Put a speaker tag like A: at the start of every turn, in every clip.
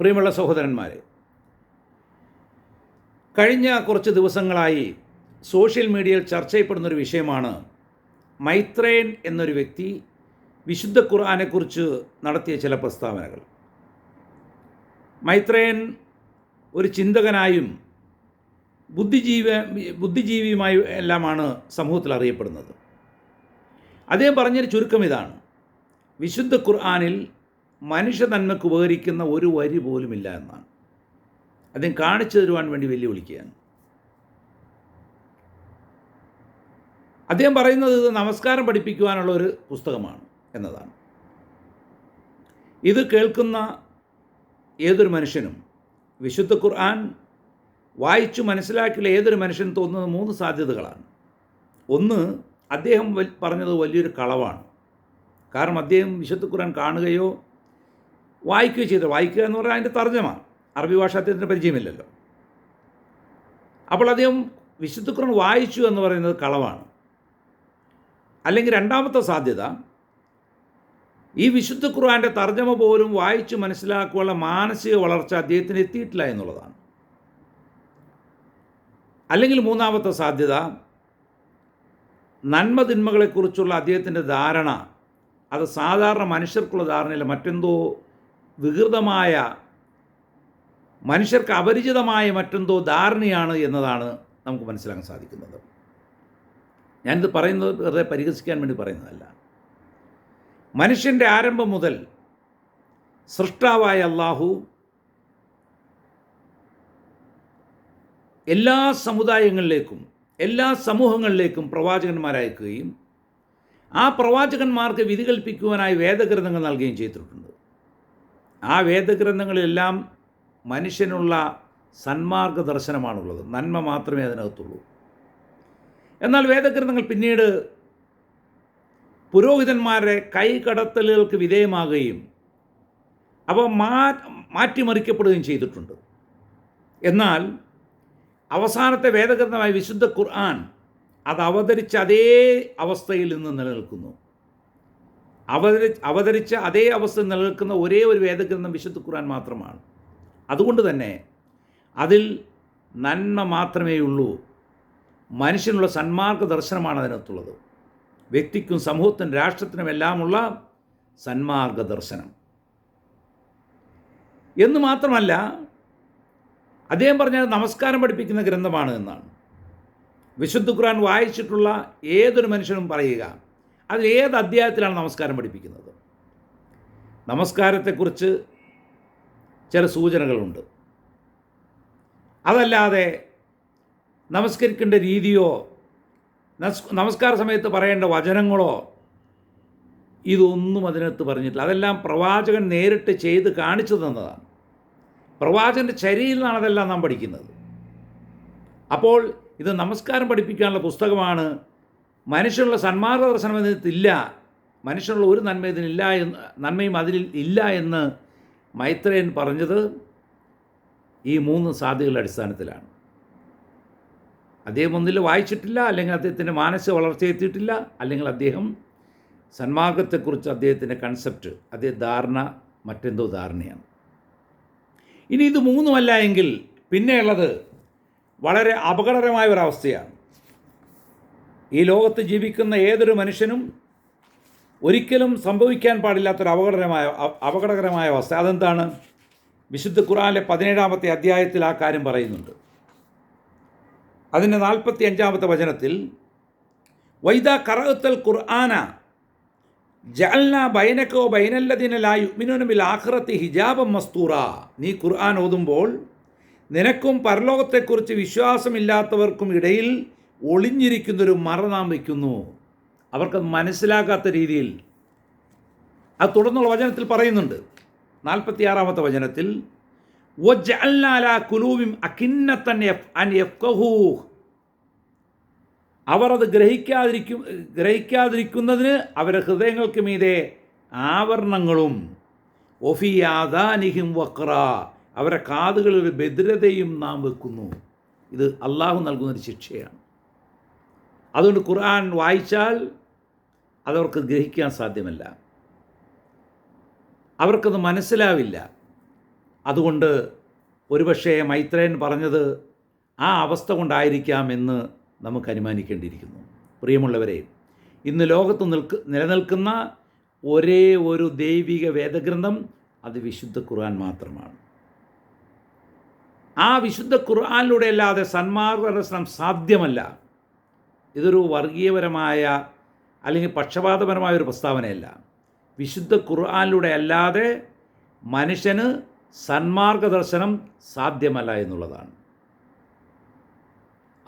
A: പ്രിയമുള്ള സഹോദരന്മാരെ കഴിഞ്ഞ കുറച്ച് ദിവസങ്ങളായി സോഷ്യൽ മീഡിയയിൽ ചർച്ച ചെയ്യപ്പെടുന്നൊരു വിഷയമാണ് മൈത്രേൻ എന്നൊരു വ്യക്തി വിശുദ്ധ ഖുർആാനെക്കുറിച്ച് നടത്തിയ ചില പ്രസ്താവനകൾ. മൈത്രേൻ ഒരു ചിന്തകനായും ബുദ്ധിജീവ ബുദ്ധിജീവിയുമായും എല്ലാമാണ് സമൂഹത്തിൽ അറിയപ്പെടുന്നത്. അദ്ദേഹം പറഞ്ഞൊരു ചുരുക്കം ഇതാണ്. വിശുദ്ധ ഖുർആാനിൽ മനുഷ്യ നന്മയ്ക്ക് ഉപകരിക്കുന്ന ഒരു വരി പോലുമില്ല എന്നാണ്. അദ്ദേഹം കാണിച്ചു തരുവാൻ വേണ്ടി വെല്ലുവിളിക്കുകയാണ്. അദ്ദേഹം പറയുന്നത് ഇത് നമസ്കാരം പഠിപ്പിക്കുവാനുള്ള ഒരു പുസ്തകമാണ് എന്നതാണ്. ഇത് കേൾക്കുന്ന ഏതൊരു മനുഷ്യനും വിശുദ്ധ ഖുർആൻ വായിച്ചു മനസ്സിലാക്കിയുള്ള ഏതൊരു മനുഷ്യനും തോന്നുന്നത് മൂന്ന് സാധ്യതകളാണ്. ഒന്ന് അദ്ദേഹം പറഞ്ഞത് വലിയൊരു കളവാണ്. കാരണം അദ്ദേഹം വിശുദ്ധ ഖുർആൻ കാണുകയോ വായിക്കുകയോ ചെയ്തു. വായിക്കുക എന്ന് പറഞ്ഞാൽ അതിന്റെ തർജമ അറബി ഭാഷ അദ്ദേഹത്തിന് പരിചയമില്ലല്ലോ. അപ്പോൾ അദ്ദേഹം വിശുദ്ധ ഖുർആൻ വായിച്ചു എന്ന് പറയുന്നത് കളവാണ്. അല്ലെങ്കിൽ രണ്ടാമത്തെ സാധ്യത ഈ വിശുദ്ധ ഖുർആന്റെ തർജമ പോലും വായിച്ച് മനസ്സിലാക്കുവാനുള്ള മാനസിക വളർച്ച അദ്ദേഹത്തിന് എത്തിയിട്ടില്ല എന്നുള്ളതാണ്. അല്ലെങ്കിൽ മൂന്നാമത്തെ സാധ്യത നന്മ തിന്മകളെക്കുറിച്ചുള്ള അദ്ദേഹത്തിന്റെ ധാരണ അത് സാധാരണ മനുഷ്യർക്കുള്ള ധാരണയില്ല മറ്റെന്തോ വികൃതമായ മനുഷ്യർക്ക് അപരിചിതമായ മറ്റെന്തോ ധാരണയാണ് എന്നതാണ് നമുക്ക് മനസ്സിലാക്കാൻ സാധിക്കുന്നത്. ഞാനിത് പറയുന്നത് വെറുതെ പരിഹസിക്കാൻ വേണ്ടി പറയുന്നതല്ല. മനുഷ്യന്റെ ആരംഭം മുതൽ സൃഷ്ടാവായ അള്ളാഹു എല്ലാ സമുദായങ്ങളിലേക്കും എല്ലാ സമൂഹങ്ങളിലേക്കും പ്രവാചകന്മാരയക്കുകയും ആ പ്രവാചകന്മാർക്ക് വിധി കൽപ്പിക്കുവാനായി വേദഗ്രന്ഥങ്ങൾ നൽകുകയും ചെയ്തിട്ടുണ്ട്. ആ വേദഗ്രന്ഥങ്ങളിലെല്ലാം മനുഷ്യനുള്ള സന്മാർഗ ദർശനമാണുള്ളത് നന്മ മാത്രമേ അതിനകത്തുള്ളൂ. എന്നാൽ വേദഗ്രന്ഥങ്ങൾ പിന്നീട് പുരോഹിതന്മാരുടെ കൈകടത്തലുകൾക്ക് വിധേയമാകുകയും അവ മാ മാറ്റിമറിക്കപ്പെടുകയും ചെയ്തിട്ടുണ്ട്. എന്നാൽ അവസാനത്തെ വേദഗ്രന്ഥമായ വിശുദ്ധ ഖുർആൻ അത് അവതരിച്ച അതേ അവസ്ഥയിൽ നിന്ന് നിലനിൽക്കുന്നു. അവതരി അവതരിച്ച അതേ അവസ്ഥ നിലനിൽക്കുന്ന ഒരേ ഒരു വേദഗ്രന്ഥം വിശുദ്ധ ഖുർആൻ മാത്രമാണ്. അതുകൊണ്ട് തന്നെ അതിൽ നന്മ മാത്രമേ ഉള്ളൂ. മനുഷ്യനുള്ള സന്മാർഗ ദർശനമാണ് അതിനകത്തുള്ളത്. വ്യക്തിക്കും സമൂഹത്തിനും രാഷ്ട്രത്തിനും എല്ലാമുള്ള സന്മാർഗ ദർശനം എന്ന് മാത്രമല്ല അദ്ദേഹം പറഞ്ഞാൽ നമസ്കാരം പഠിപ്പിക്കുന്ന ഗ്രന്ഥമാണ് എന്നാണ്. വിശുദ്ധ ഖുർആൻ വായിച്ചിട്ടുള്ള ഏതൊരു മനുഷ്യനും പറയുക അതിൽ ഏത് അധ്യായത്തിലാണ് നമസ്കാരം പഠിപ്പിക്കുന്നത്? നമസ്കാരത്തെക്കുറിച്ച് ചില സൂചനകളുണ്ട്. അതല്ലാതെ നമസ്കരിക്കേണ്ട രീതിയോ നമസ്കാര സമയത്ത് പറയേണ്ട വചനങ്ങളോ ഇതൊന്നും അതിനകത്ത് പറഞ്ഞിട്ടില്ല. അതെല്ലാം പ്രവാചകൻ നേരിട്ട് ചെയ്ത് കാണിച്ചു തന്നതാണ് പ്രവാചകന്റെ ചരിയിൽ നിന്നാണ് അതെല്ലാം നാം പഠിക്കുന്നത്. അപ്പോൾ ഇത് നമസ്കാരം പഠിപ്പിക്കാനുള്ള പുസ്തകമാണ് മനുഷ്യനുള്ള സന്മാർഗ ദർശനം ഇതിനകത്തില്ല മനുഷ്യനുള്ള ഒരു നന്മ ഇതിനില്ല എന്ന് നന്മയും അതിൽ ഇല്ല എന്ന് മൈത്രേയൻ പറഞ്ഞത് ഈ മൂന്ന് സാധ്യതകളുടെ അടിസ്ഥാനത്തിലാണ്. അദ്ദേഹം ഒന്നിൽ വായിച്ചിട്ടില്ല അല്ലെങ്കിൽ അദ്ദേഹത്തിന്റെ മാനസിക വളർച്ച എത്തിയിട്ടില്ല അല്ലെങ്കിൽ അദ്ദേഹം സന്മാർഗത്തെക്കുറിച്ച് അദ്ദേഹത്തിന്റെ കൺസെപ്റ്റ് അതേ ധാരണ മറ്റെന്തോ ധാരണയാണ്. ഇനി ഇത് മൂന്നുമല്ല എങ്കിൽ പിന്നെയുള്ളത് വളരെ അപകടകരമായ ഒരവസ്ഥയാണ് ഈ ലോകത്ത് ജീവിക്കുന്ന ഏതൊരു മനുഷ്യനും ഒരിക്കലും സംഭവിക്കാൻ പാടില്ലാത്തൊരു അപകടകരമായ അപകടകരമായ അവസ്ഥ. അതെന്താണ്? വിശുദ്ധ ഖുറാനിലെ പതിനേഴാമത്തെ അധ്യായത്തിൽ ആ കാര്യം പറയുന്നുണ്ട്. അതിന്റെ നാൽപ്പത്തി അഞ്ചാമത്തെ വചനത്തിൽ വൈദ കറഅത്തൽ ഖുർആന ജഅൽന ബൈനക്കോ ബൈനല്ലദിന യുമിനുനബിൽ ആഖിറത്തി ഹിജാബം മസ്തൂറ. നീ ഖുർആൻ ഓതുമ്പോൾ നിനക്കും പരലോകത്തെക്കുറിച്ച് വിശ്വാസമില്ലാത്തവർക്കും ഇടയിൽ ഒളിഞ്ഞിരിക്കുന്നൊരു മറ നാം വയ്ക്കുന്നു. അവർക്ക് മനസ്സിലാകാത്ത രീതിയിൽ. അത് തുടർന്നുള്ള വചനത്തിൽ പറയുന്നുണ്ട്. നാൽപ്പത്തി ആറാമത്തെ വചനത്തിൽ അവർ അത് ഗ്രഹിക്കാതിരിക്കും ഗ്രഹിക്കാതിരിക്കുന്നതിന് അവരുടെ ഹൃദയങ്ങൾക്ക് മീതെ ആവരണങ്ങളും ഒഫിയാദാനിഹിം വക്ര അവരുടെ കാതുകളിൽ ഭദ്രതയും നാം വെക്കുന്നു. ഇത് അള്ളാഹു നൽകുന്നൊരു ശിക്ഷയാണ്. അതുകൊണ്ട് ഖുർആൻ വായിച്ചാൽ അതവർക്ക് ഗ്രഹിക്കാൻ സാധ്യമല്ല. അവർക്കത് മനസ്സിലാവില്ല. അതുകൊണ്ട് ഒരുപക്ഷെ മൈത്രേയൻ പറഞ്ഞത് ആ അവസ്ഥ കൊണ്ടായിരിക്കാം എന്ന് നമുക്ക് അനുമാനിക്കേണ്ടിയിരിക്കുന്നു. പ്രിയമുള്ളവരെ ഇന്ന് ലോകത്ത് നിൽക്ക് നിലനിൽക്കുന്ന ഒരേ ഒരു ദൈവിക വേദഗ്രന്ഥം അത് വിശുദ്ധ ഖുർആൻ മാത്രമാണ്. ആ വിശുദ്ധ ഖുർആനിലൂടെ അല്ലാതെ സന്മാർഗദർശനം സാധ്യമല്ല. ഇതൊരു വർഗീയപരമായ അല്ലെങ്കിൽ പക്ഷപാതപരമായ ഒരു പ്രസ്താവനയല്ല. വിശുദ്ധ ഖുർആാനിലൂടെ അല്ലാതെ മനുഷ്യന് സന്മാർഗദർശനം സാധ്യമല്ല എന്നുള്ളതാണ്.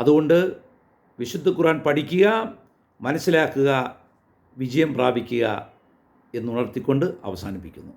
A: അതുകൊണ്ട് വിശുദ്ധ ഖുർആൻ പഠിക്കുക മനസ്സിലാക്കുക വിജയം പ്രാപിക്കുക എന്നുണർത്തിക്കൊണ്ട് അവസാനിപ്പിക്കുന്നു.